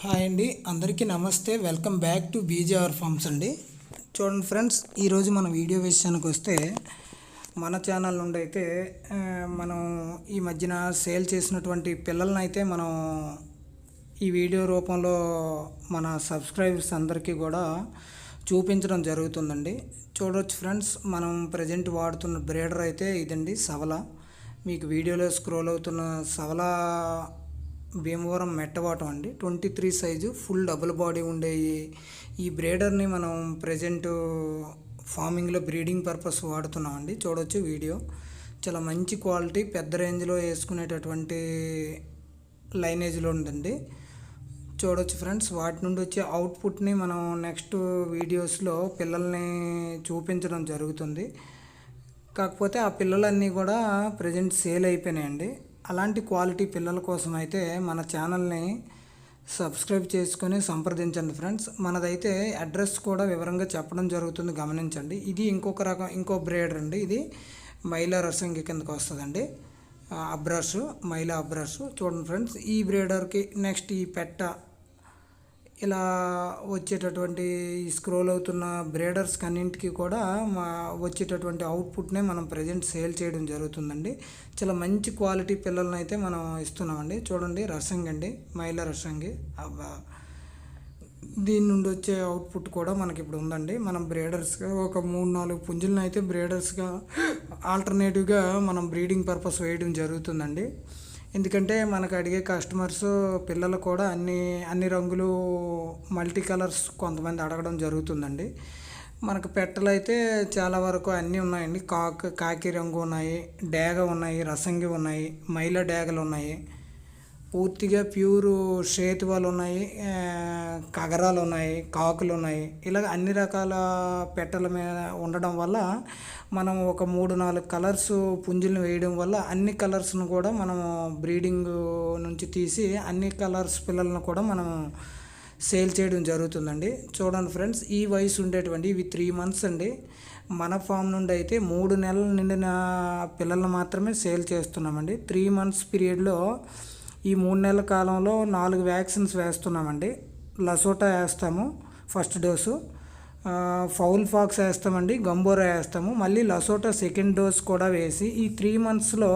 Hi అండి. అందరికీ నమస్తే. Welcome back to BJR farms అండి. చూడండి ఫ్రెండ్స్ ఈరోజు మన వీడియో విషయానికి వస్తే మన ఛానల్ నుండి అయితే మనం ఈ మధ్యన సేల్ చేసినటువంటి పిల్లల్ని అయితే మనం ఈ వీడియో రూపంలో మన సబ్స్క్రైబర్స్ అందరికీ కూడా చూపించడం జరుగుతుందండి. చూడవచ్చు ఫ్రెండ్స్ మనం ప్రజెంట్ వాడుతున్న బ్రేడర్ అయితే ఇదండి సవల. మీకు వీడియోలో స్క్రోల్ అవుతున్న సవల భీమవరం మెట్టవాటం అండి. Twenty three size full double body ఉండే ఈ- బ్రీడర్ని బ్రేడర్ని మనం ప్రజెంట్ ఫార్మింగ్లో బ్రీడింగ్ పర్పస్ వాడుతున్నాం అండి వీడియో. చాలా మంచి క్వాలిటీ పెద్ద రేంజ్లో వేసుకునేటటువంటి లైనేజ్లో ఉందండి. చూడవచ్చు ఫ్రెండ్స్ వాటి నుండి వచ్చే అవుట్పుట్ని మనం నెక్స్ట్ వీడియోస్లో పిల్లల్ని చూపించడం జరుగుతుంది. కాకపోతే ఆ పిల్లలన్నీ కూడా ప్రజెంట్ సేల్ అయిపోయినాయండి. అలాంటి క్వాలిటీ పిల్లల కోసం అయితే మన ఛానల్ని సబ్స్క్రైబ్ చేసుకొని సంప్రదించండి ఫ్రెండ్స్. మనదైతే అడ్రస్ కూడా వివరంగా చెప్పడం జరుగుతుంది గమనించండి. ఇది ఇంకొక రకం ఇంకో బ్రేడర్ అండి ఇది మైలా రసంగి కిందకు వస్తుందండి. ఆ, మైలా అబ్రాష్. చూడండి ఫ్రెండ్స్ ఈ బ్రేడర్కి నెక్స్ట్ ఈ పెట్ట ఇలా వచ్చేటటువంటి స్క్రోల్ అవుతున్న బ్రేడర్స్ అన్నింటికి కూడా మా వచ్చేటటువంటి అవుట్పుట్నే మనం ప్రజెంట్ సేల్ చేయడం జరుగుతుందండి. చాలా మంచి క్వాలిటీ పిల్లల్ని అయితే మనం ఇస్తున్నామండి. చూడండి రసంగి అండి మైల రసంగి. దీని నుండి వచ్చే అవుట్పుట్ కూడా మనకి ఇప్పుడు ఉందండి. మనం బ్రేడర్స్గా ఒక మూడు నాలుగు పుంజులను అయితే బ్రేడర్స్గా ఆల్టర్నేటివ్గా మనం బ్రీడింగ్ పర్పస్ వేయడం జరుగుతుందండి. ఎందుకంటే మనకు అడిగే కస్టమర్స్ పిల్లలు కూడా అన్ని అన్ని రంగులు మల్టీ కలర్స్ కొంతమంది అడగడం జరుగుతుందండి. మనకు పెట్టలు అయితే చాలా వరకు అన్నీ ఉన్నాయండి. కాకి కాకి రంగు ఉన్నాయి డేగ ఉన్నాయి రసంగి ఉన్నాయి మైల డేగలు ఉన్నాయి. పూర్తిగా ప్యూర్ సేతువాలు ఉన్నాయి కగరాలు ఉన్నాయి కాకులు ఉన్నాయి ఇలాగ అన్ని రకాల పెట్టల మీద ఉండడం వల్ల మనం ఒక మూడు నాలుగు కలర్స్ పుంజులను వేయడం వల్ల అన్ని కలర్స్ను కూడా మనం బ్రీడింగ్ నుంచి తీసి అన్ని కలర్స్ పిల్లలను కూడా మనం సేల్ చేయడం జరుగుతుందండి. చూడండి ఫ్రెండ్స్ ఈ వయసు ఉండేటువంటి ఇవి త్రీ మంత్స్ అండి. మన ఫామ్ నుండి అయితే మూడు నెలలు నిండిన పిల్లలను మాత్రమే సేల్ చేస్తున్నామండి. త్రీ మంత్స్ పీరియడ్లో ఈ మూడు నెలల కాలంలో నాలుగు వ్యాక్సిన్స్ వేస్తున్నామండి. లసోటా వేస్తాము ఫస్ట్ డోసు. ఫౌల్ ఫాక్స్ వేస్తామండి గంబోరా వేస్తాము. మళ్ళీ లసోటా సెకండ్ డోస్ కూడా వేసి ఈ త్రీ మంత్స్లో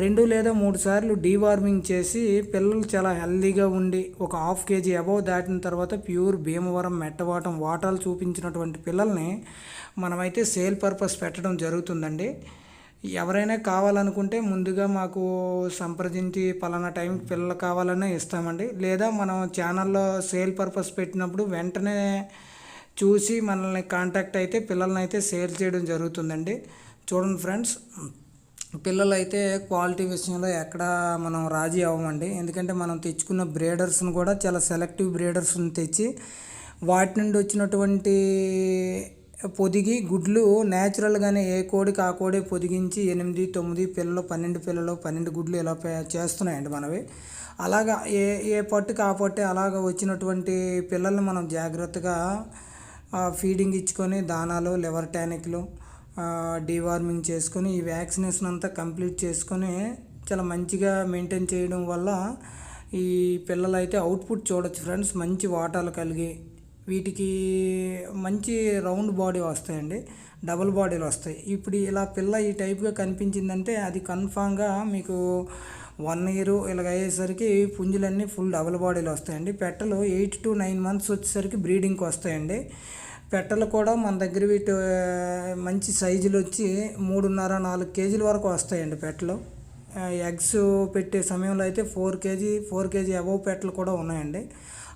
రెండు లేదా మూడు సార్లు డీవార్మింగ్ చేసి పిల్లలు చాలా హెల్దీగా ఉండి ఒక హాఫ్ కేజీ అబవ్ దాటిన తర్వాత ప్యూర్ భీమవరం మెట్టవాటం వాటాలు చూపించినటువంటి పిల్లల్ని మనమైతే సేల్ పర్పస్ పెట్టడం జరుగుతుందండి. ఎవరైనా కావాలనుకుంటే ముందుగా మాకు సంప్రదించి పలానా టైం పిల్లలు కావాలనే ఇస్తామండి. లేదా మనం ఛానల్లో సేల్ పర్పస్ పెట్టినప్పుడు వెంటనే చూసి మనల్ని కాంటాక్ట్ అయితే పిల్లల్ని అయితే సేల్ చేయడం జరుగుతుందండి. చూడండి ఫ్రెండ్స్ పిల్లలు అయితే క్వాలిటీ విషయంలో ఎక్కడ మనం రాజీ అవ్వమండి. ఎందుకంటే మనం తెచ్చుకున్న బ్రేడర్స్ని కూడా చాలా సెలెక్టివ్ బ్రేడర్స్ని తెచ్చి వాటి నుండి వచ్చినటువంటి పొదిగి గుడ్లు న్యాచురల్గానే ఏ కోడికి ఆ కోడి పొదిగించి ఎనిమిది తొమ్మిది పిల్లలు పన్నెండు పిల్లలు పన్నెండు గుడ్లు ఇలా చేస్తున్నాయండి మనవి. అలాగా ఏ ఏ పట్టుకు ఆ పట్టు అలాగ వచ్చినటువంటి పిల్లల్ని మనం జాగ్రత్తగా ఫీడింగ్ ఇచ్చుకొని దానాలు లివర్ టానిక్లు డీవార్మింగ్ చేసుకొని ఈ వ్యాక్సినేషన్ అంతా కంప్లీట్ చేసుకొని చాలా మంచిగా మెయింటైన్ చేయడం వల్ల ఈ పిల్లలైతే అవుట్పుట్ చూడొచ్చు ఫ్రెండ్స్. మంచి వాటాలు కలిగి వీటికి మంచి రౌండ్ బాడీ వస్తాయండి. డబుల్ బాడీలు వస్తాయి. ఇప్పుడు ఇలా పిల్ల ఈ టైప్గా కనిపించిందంటే అది కన్ఫామ్గా మీకు వన్ ఇయర్ ఇలాగ అయ్యేసరికి పుంజులన్నీ ఫుల్ డబుల్ బాడీలు వస్తాయండి. పెట్టలు ఎయిట్ టు నైన్ మంత్స్ వచ్చేసరికి బ్రీడింగ్కి వస్తాయండి. పెట్టలు కూడా మన దగ్గర వీటి మంచి సైజులు వచ్చి మూడున్నర నాలుగు కేజీల వరకు వస్తాయండి పెట్టలు. ఎగ్స్ పెట్టే సమయంలో అయితే four kg four kg above పెట్టలు కూడా ఉన్నాయండి.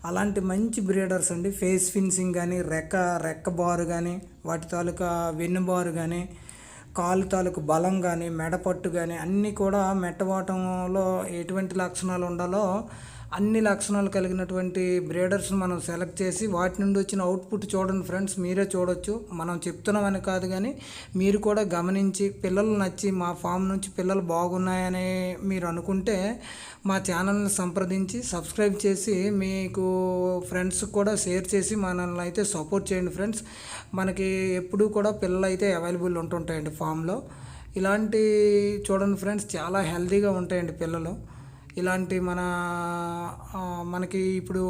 అలాంటి మంచి బ్రీడర్స్ అండి. ఫేస్ ఫిన్సింగ్ కానీ రెక్క రెక్క బారు కానీ వాటి తాలూకా వెన్ను బారు కానీ కాలు తాలూకు బలం కానీ మెడపట్టు కానీ అన్నీ కూడా మెట్టవాటంలో ఎటువంటి లక్షణాలు ఉండాలో అన్ని లక్షణాలు కలిగినటువంటి బ్రీడర్స్ని మనం సెలెక్ట్ చేసి వాటి నుండి వచ్చిన అవుట్పుట్ చూడండి ఫ్రెండ్స్ మీరే చూడొచ్చు. మనం చెప్తున్నామని కాదు కానీ మీరు కూడా గమనించి పిల్లలు నచ్చి మా ఫామ్ నుంచి పిల్లలు బాగున్నాయని మీరు అనుకుంటే మా ఛానల్ని సంప్రదించి సబ్స్క్రైబ్ చేసి మీకు ఫ్రెండ్స్ కూడా షేర్ చేసి మనల్ని అయితే సపోర్ట్ చేయండి ఫ్రెండ్స్. మనకి ఎప్పుడూ కూడా పిల్లలు అయితే అవైలబుల్ ఉంటుంటాయండి ఫామ్లో. ఇలాంటి చూడండి ఫ్రెండ్స్ చాలా హెల్తీగా ఉంటాయండి పిల్లలు. ఇలాంటి మన మనకి ఇప్పుడు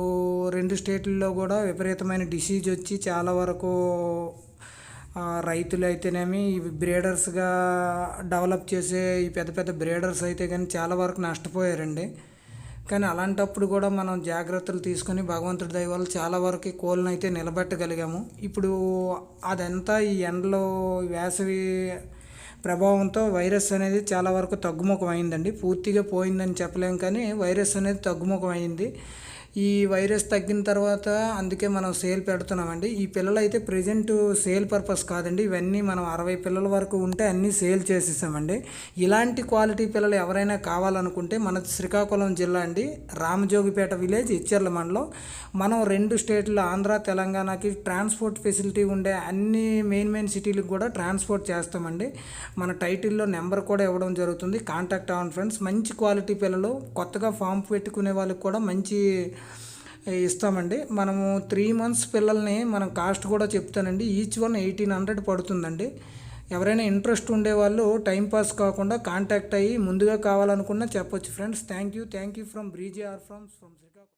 రెండు స్టేట్లలో కూడా విపరీతమైన డిసీజ్ వచ్చి చాలా వరకు రైతులు అయితేనేమి ఇవి బ్రీడర్స్గా డెవలప్ చేసే ఈ పెద్ద పెద్ద బ్రీడర్స్ అయితే కానీ చాలా వరకు నష్టపోయారండి. కానీ అలాంటప్పుడు కూడా మనం జాగ్రత్తలు తీసుకొని భగవంతుడి దయ వల్ల చాలా వరకు కోళ్ళని అయితే నిలబెట్టగలిగాము. ఇప్పుడు అదంతా ఈ ఎండలో వేసవి ప్రభావంతో వైరస్ అనేది చాలా వరకు తగ్గుముఖం అయిందండి పూర్తిగా పోయిందని చెప్పలేం కానీ వైరస్ అనేది తగ్గుముఖం అయింది ఈ వైరస్ తగ్గిన తర్వాత అందుకే మనం సేల్ పెడుతున్నామండి. ఈ పిల్లలు అయితే ప్రజెంట్ సేల్ పర్పస్ కాదండి. ఇవన్నీ మనం అరవై పిల్లల వరకు ఉంటే అన్నీ సేల్ చేసేసామండి. ఇలాంటి క్వాలిటీ పిల్లలు ఎవరైనా కావాలనుకుంటే మన శ్రీకాకుళం జిల్లా అండి రామజోగిపేట విలేజ్ ఇచ్చర్ల మండలం. మనం రెండు స్టేట్లో ఆంధ్ర తెలంగాణకి ట్రాన్స్పోర్ట్ ఫెసిలిటీ ఉండే అన్ని మెయిన్ మెయిన్ సిటీలకు కూడా ట్రాన్స్పోర్ట్ చేస్తామండి. మన టైటిల్లో నెంబర్ కూడా ఇవ్వడం జరుగుతుంది. కాంటాక్ట్ అవ్వండి ఫ్రెండ్స్. మంచి క్వాలిటీ పిల్లలు కొత్తగా ఫామ్ పెట్టుకునే వాళ్ళకి కూడా మంచి ఇస్తామండి. మనము త్రీ మంత్స్ పిల్లల్ని మనం కాస్ట్ కూడా చెప్తానండి. ఈచ్ వన్ ఎయిటీన్ హండ్రెడ్ పడుతుందండి. ఎవరైనా ఇంట్రెస్ట్ ఉండేవాళ్ళు టైంపాస్ కాకుండా కాంటాక్ట్ అయ్యి ముందుగా కావాలనుకున్నా చెప్పొచ్చు. Friends thank you thank you from BJR from from Srikakulam